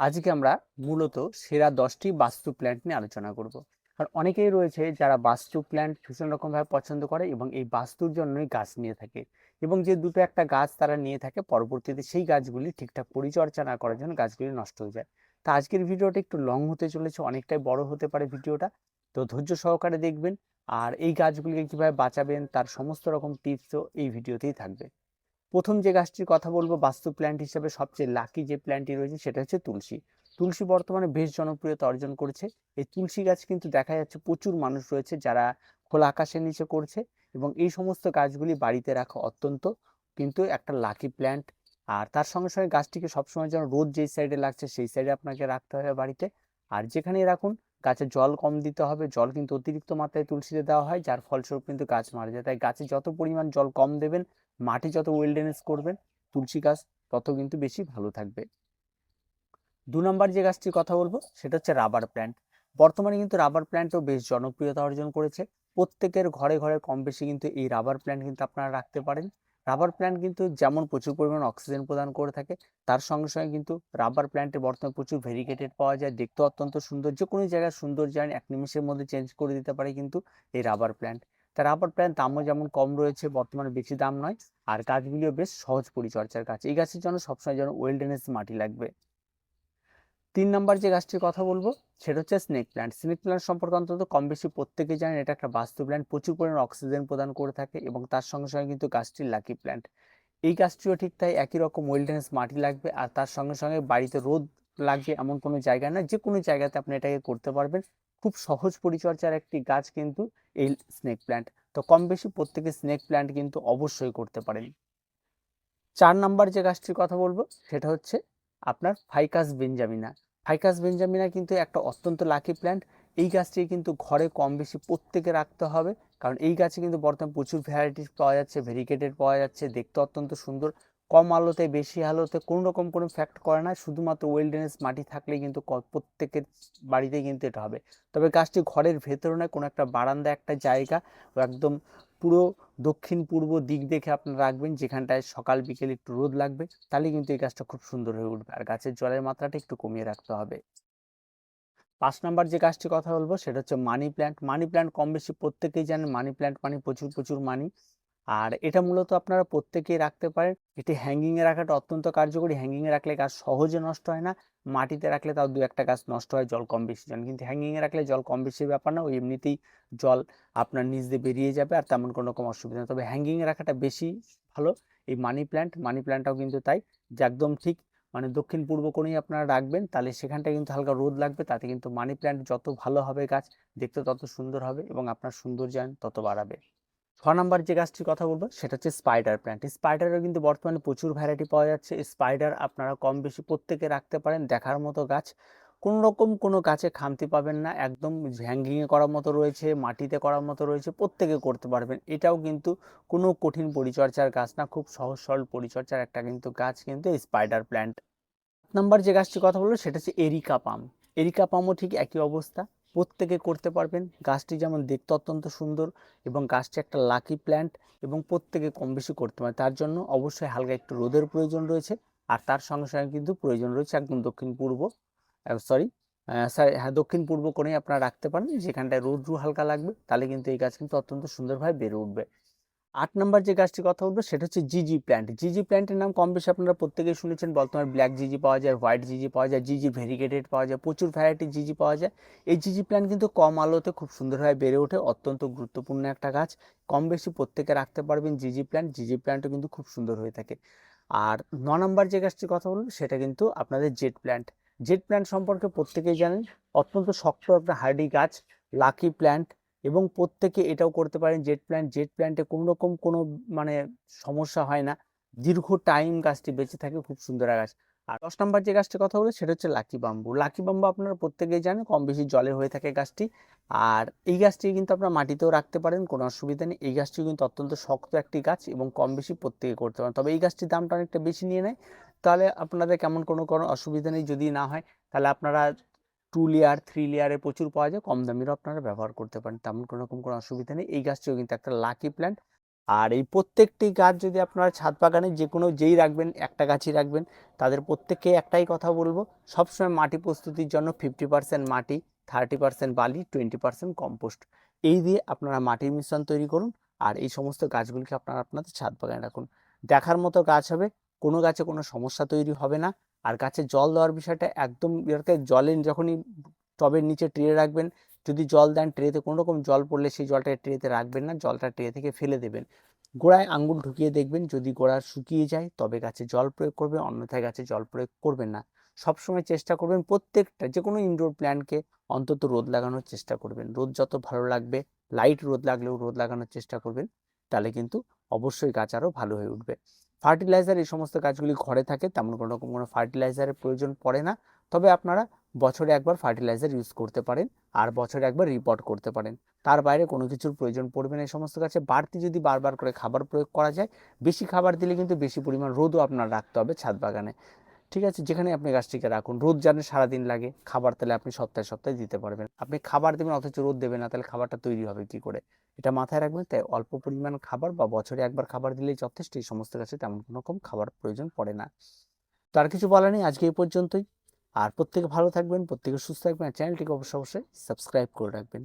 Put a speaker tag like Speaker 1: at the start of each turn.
Speaker 1: আজকে আমরা মূলত সেরা দশটি বাস্তু প্ল্যান্ট নিয়ে আলোচনা করব। আর অনেকেই রয়েছে যারা বাস্তু প্ল্যান্ট ভীষণ রকমভাবে পছন্দ করে এবং এই বাস্তুর জন্যই গাছ নিয়ে থাকে এবং যে দুটো একটা গাছ তারা নিয়ে থাকে, পরবর্তীতে সেই গাছগুলি ঠিকঠাক পরিচর্যা না করার জন্য গাছগুলি নষ্ট হয়ে যায়। তা আজকের ভিডিওটা একটু লং হতে চলেছে, অনেকটাই বড় হতে পারে ভিডিওটা। তো ধৈর্য সহকারে দেখবেন, আর এই গাছগুলিকে কীভাবে বাঁচাবেন, তার সমস্ত রকম টিপসও এই ভিডিওতেই থাকবে। প্রথম যে গাছটির কথা বলব বাস্তু প্ল্যান্ট হিসেবে সবচেয়ে লাকি যে প্ল্যান্টটি রয়েছে, সেটা হচ্ছে তুলসী। তুলসী বর্তমানে বেশ জনপ্রিয়তা অর্জন করেছে। এই তুলসী গাছ কিন্তু দেখা যাচ্ছে প্রচুর মানুষ রয়েছে যারা খোলা আকাশের নিচে করছে এবং এই সমস্ত গাছগুলি বাড়িতে রাখা অত্যন্ত কিন্তু একটা লাকি প্ল্যান্ট আর তার সঙ্গে সঙ্গে গাছটিকে সবসময় যেন রোদ যেই সাইডে লাগছে, সেই সাইডে আপনাকে রাখতে হবে বাড়িতে। আর যেখানেই রাখুন, গাছে জল কম দিতে হবে, জল কিন্তু অতিরিক্ত মাত্রায় তুলসীতে দেওয়া হয়, যার ফলস্বরূপ কিন্তু গাছ মারা যায়। তাই গাছে যত পরিমাণ জল কম দেবেন মাটি যত ওয়েলডেনেস করবেন, তুলসী গাছ তত কিন্তু বেশি ভালো থাকবে। দু নম্বর যে গাছটির কথা বলব, সেটা হচ্ছে রাবার প্ল্যান্ট বর্তমানে কিন্তু রাবার প্ল্যান্টও বেশ জনপ্রিয়তা অর্জন করেছে। প্রত্যেকের ঘরে ঘরে কম বেশি কিন্তু এই রাবার প্ল্যান্ট কিন্তু আপনারা রাখতে পারেন। রাবার প্ল্যান্ট কিন্তু যেমন প্রচুর পরিমাণ অক্সিজেন প্রদান করে থাকে, তার সঙ্গে সঙ্গে কিন্তু রাবার প্ল্যান্টে বর্তমানে প্রচুর ভেরিকেটেড পাওয়া যায়। দেখতে অত্যন্ত সুন্দর। যে কোনো জায়গায় সুন্দর যায় এক নিমিষের মধ্যে চেঞ্জ করে দিতে পারে কিন্তু এই রাবার প্ল্যান্ট তা রাবার প্ল্যান্ট দামও যেমন কম রয়েছে, বর্তমানে বেশি দাম নয়। আর গাছগুলিও বেশ সহজ পরিচর্যার গাছ। এই গাছের জন্য সবসময় যেন ওয়েলডেনেস মাটি লাগবে। তিন নম্বর যে গাছটির কথা বলব, সেটা হচ্ছে স্নেক প্ল্যান্ট স্নেক প্ল্যান্ট সম্পর্কে অন্তত কম বেশি প্রত্যেকে জানেন, এটা একটা বাস্তু প্ল্যান্ট প্রচুর পরিমাণে অক্সিজেন প্রদান করে থাকে এবং তার সঙ্গে সঙ্গে কিন্তু গাছটির লাকি প্ল্যান্ট এই গাছটিও ঠিক তাই একই রকম ওয়েলডেনেস মাটি লাগবে আর তার সঙ্গে সঙ্গে বাড়িতে রোদ লাগবে এমন কোনো জায়গা না যে কোনো জায়গাতে আপনি এটাকে করতে পারবেন। খুব সহজ পরিচর্যার একটি গাছ কিন্তু এই স্নেক প্ল্যান্ট তো কম বেশি প্রত্যেকে স্নেক প্ল্যান্ট কিন্তু অবশ্যই করতে পারেন। চার নাম্বার যে গাছটির কথা বলব, সেটা হচ্ছে আপনার ফাইকাস বেঞ্জামিনা ফাইকাস বেঞ্জামিনা কিন্তু একটা অত্যন্ত লাকি প্ল্যান্ট এই গাছটি কিন্তু ঘরে কম বেশি প্রত্যেকে রাখতে হবে। কারণ এই গাছে কিন্তু বর্তমানে প্রচুর ভ্যারাইটিস পাওয়া যাচ্ছে ভেরিকেটেড পাওয়া যাচ্ছে, দেখতে অত্যন্ত সুন্দর। কম আলোতে, বেশি আলোতে কোনো রকম কোনো ফ্যাক্ট করে না। শুধুমাত্র ওয়েলডেনেস মাটি থাকলেই কিন্তু প্রত্যেকের বাড়িতে কিন্তু এটা হবে। তবে গাছটি ঘরের ভেতরে নয়, কোনো একটা বারান্দা, একটা জায়গা একদম পুরো দক্ষিণ পূর্ব দিক দেখে আপনারা রাখবেন। যেখানটায় সকাল, বিকেল একটু রোদ লাগবে, তাহলে কিন্তু এই গাছটা খুব সুন্দর হয়ে উঠবে। আর গাছের জলের মাত্রাটা একটু কমিয়ে রাখতে হবে। পাঁচ নাম্বার যে গাছটির কথা বলব, সেটা হচ্ছে মানি প্ল্যান্ট। মানি প্ল্যান্ট কম বেশি প্রত্যেকেই জানেন মানি প্ল্যান্ট মানে প্রচুর প্রচুর মানি। আর এটা মূলত আপনারা প্রত্যেকেই রাখতে পারেন। এটি হ্যাঙ্গিংয়ে রাখাটা অত্যন্ত কার্যকরী। হ্যাঙ্গিংয়ে রাখলে গাছ সহজে নষ্ট হয় না। মাটিতে রাখলে তাও দু একটা গাছ নষ্ট হয়, জল কম বেশি জান কিন্তু হ্যাঙ্গিংয়ে রাখলে জল কম বেশি ব্যাপার না, ওই এমনিতেই জল আপনার নিজ দিয়ে বেরিয়ে যাবে আর তেমন কোনো রকম অসুবিধা নেই। তবে হ্যাঙ্গিংয়ে রাখাটা বেশি ভালো। এই মানি প্ল্যান্ট মানি প্ল্যান্টটাও কিন্তু তাই। যে একদম ঠিক মানে দক্ষিণ পূর্ব কোণেই আপনারা রাখবেন, তাহলে সেখানটা কিন্তু হালকা রোদ লাগবে। তাতে কিন্তু মানি প্ল্যান্ট যত ভালো হবে গাছ, দেখতে তত সুন্দর হবে এবং আপনার সৌন্দর্যায়ন তত বাড়াবে। ছ নাম্বার যে গাছটির কথা বলব, সেটা হচ্ছে স্পাইডার প্ল্যান্ট স্পাইডারের কিন্তু বর্তমানে প্রচুর ভ্যারাইটি পাওয়া যাচ্ছে। স্পাইডার আপনারা কম বেশি প্রত্যেকে রাখতে পারেন, দেখার মতো গাছ। কোনো রকম কোনো গাছে খামতি পাবেন না, একদম হ্যাঙ্গিংয়ে করার মতো রয়েছে, মাটিতে করার মতো রয়েছে, প্রত্যেকে করতে পারবেন। এটাও কিন্তু কোনো কঠিন পরিচর্যার গাছ না, খুব সহজ সরল পরিচর্যার একটা কিন্তু গাছ কিন্তু স্পাইডার প্ল্যান্ট নাম্বার যে গাছটির কথা বলব, সেটা হচ্ছে এরিকা পাম এরিকা পামও ঠিক একই অবস্থা। প্রত্যেকে করতে পারবেন। গাছটি যেমন দেখতে অত্যন্ত সুন্দর এবং গাছটি একটা লাকি প্ল্যান্ট এবং প্রত্যেকে কম বেশি করতে পারে। তার জন্য অবশ্যই হালকা একটু রোদের প্রয়োজন রয়েছে আর তার সঙ্গে সঙ্গে কিন্তু প্রয়োজন রয়েছে একদম দক্ষিণ পূর্ব সরি হ্যাঁ দক্ষিণ পূর্ব কোণে আপনারা রাখতে পারেন। যেখানটায় রোদ্রু হালকা লাগবে, তাহলে কিন্তু এই গাছ কিন্তু অত্যন্ত সুন্দরভাবে বেড়ে উঠবে। আট নম্বর যে গাছটির কথা বলব সেটা হচ্ছে জিজি প্ল্যান্ট জিজি প্ল্যান্টের নাম কম বেশি আপনারা প্রত্যেকেই শুনেছেন, বর্তমানে ব্ল্যাক জিজি পাওয়া যায় হোয়াইট জিজি পাওয়া যায় জিজি ভেরিগেটেড পাওয়া যায়, প্রচুর ভ্যারাইটির জিজি পাওয়া যায়। এই জিজি প্ল্যান্ট কিন্তু কম আলোতে খুব সুন্দরভাবে বেড়ে ওঠে, অত্যন্ত গুরুত্বপূর্ণ একটা গাছ। কম বেশি প্রত্যেকে রাখতে পারবেন জিজি প্ল্যান্ট জিজি প্ল্যান্টও কিন্তু খুব সুন্দর হয়ে থাকে। আর ন নম্বর যে গাছটির কথা বলব সেটা কিন্তু আপনাদের জেট প্ল্যান্ট জেট প্ল্যান্ট সম্পর্কে প্রত্যেকেই জানেন, অত্যন্ত শক্ত একটা হার্ডি গাছ লাকি প্ল্যান্ট এবং প্রত্যেকে এটাও করতে পারেন জেট প্ল্যান্ট জেট প্ল্যান্টে কোনো রকম কোনো মানে সমস্যা হয় না। দীর্ঘ টাইম গাছটি বেঁচে থাকে খুব সুন্দর গাছ আর দশ নম্বর যে গাছটির কথা বলে সেটা হচ্ছে লাকি বাম্বু লাকি বাম্বু আপনারা প্রত্যেকেই জানেন কম বেশি জলে হয়ে থাকে গাছটি। আর এই গাছটি কিন্তু আপনারা মাটিতেও রাখতে পারেন, কোনো অসুবিধা নেই। এই গাছটি কিন্তু অত্যন্ত শক্ত একটি গাছ এবং কম বেশি প্রত্যেকে করতে পারেন। তবে এই গাছটির দামটা অনেকটা বেশি নিয়ে নেয়। তাহলে আপনাদের কেমন কোনো কোনো অসুবিধা নেই যদি না হয়, তাহলে আপনারা টু লেয়ার থ্রি লেয়ারে প্রচুর পাওয়া যায়, কম দামেরও আপনারা ব্যবহার করতে পারেন, তেমন কোনো রকম কোনো অসুবিধা নেই। এই গাছটিও কিন্তু একটা লাকি প্ল্যান্ট আর এই প্রত্যেকটি গাছ যদি আপনারা ছাদ বাগানে যে কোনো যেই রাখবেন, একটা গাছই রাখবেন, তাদের প্রত্যেককে একটাই কথা বলব, সবসময় মাটি প্রস্তুতির জন্য ফিফটি পার্সেন্ট মাটি থার্টি পার্সেন্ট বালি টোয়েন্টি পার্সেন্ট কম্পোস্ট এই দিয়ে আপনারা মাটির মিশ্রণ তৈরি করুন আর এই সমস্ত গাছগুলিকে আপনারা আপনাদের ছাদ বাগানে রাখুন। দেখার মতো গাছ হবে, কোনো গাছে কোনো সমস্যা তৈরি হবে না। আর গাছে জল দেওয়ার বিষয়টা একদম এটাকে জলে যখনই টবের নিচে ট্রে রাখবেন, যদি জল দেন ট্রেতে কোনো রকম জল পড়লে সেই জলটা ট্রেতে রাখবেন না, জলটা ট্রে থেকে ফেলে দেবেন। গোড়ায় আঙ্গুল ঢুকিয়ে দেখবেন, যদি গোড়া শুকিয়ে যায় তবে গাছে জল প্রয়োগ করবেন, অন্যথায় গাছে জল প্রয়োগ করবেন না। সবসময় চেষ্টা করবেন প্রত্যেকটা যে কোনো ইনডোর প্ল্যান্টকে অন্তত রোদ লাগানোর চেষ্টা করবেন। রোদ যত ভালো লাগবে লাইট রোদ লাগলেও রোদ লাগানোর চেষ্টা করবেন, তাহলে কিন্তু অবশ্যই গাছ আরও ভালো হয়ে উঠবে। ফার্টিলাইজার এই সমস্ত গাছগুলি ঘরে থাকে, তেমন কোনো রকম কোনো ফার্টিলাইজারের প্রয়োজন পড়ে না। তবে আপনারা বছরে একবার ফার্টিলাইজার ইউজ করতে পারেন, আর বছরে একবার রিপোর্ট করতে পারেন। তার বাইরে কোনো কিছুর প্রয়োজন পড়বে না এই সমস্ত গাছে বাড়তি যদি বারবার করে খাবার প্রয়োগ করা যায়, বেশি খাবার দিলে কিন্তু বেশি পরিমাণ রোদও আপনার রাখতে হবে ছাদ বাগানে। ঠিক আছে, যেখানে আপনি গাছটিকে রাখুন। রোদ জানেন সারাদিন লাগে, খাবার তাহলে আপনি সপ্তাহে সপ্তাহে দিতে পারবেন। আপনি খাবার দেবেন, অথচ রোদ দেবেন না, তাহলে খাবারটা তৈরি হবে কি করে? এটা মাথায় রাখবেন তাই অল্প পরিমাণ খাবার বা বছরে একবার খাবার দিলেই যথেষ্ট। এই সমস্ত গাছে তেমন কোনো রকম খাবার প্রয়োজন পড়ে না। তো আর কিছু বলা নেই, আজকে এই পর্যন্তই। আর প্রত্যেকে ভালো থাকবেন, প্রত্যেকে সুস্থ থাকবেন। আর চ্যানেলটিকে অবশ্যই অবশ্যই সাবস্ক্রাইব করে রাখবেন।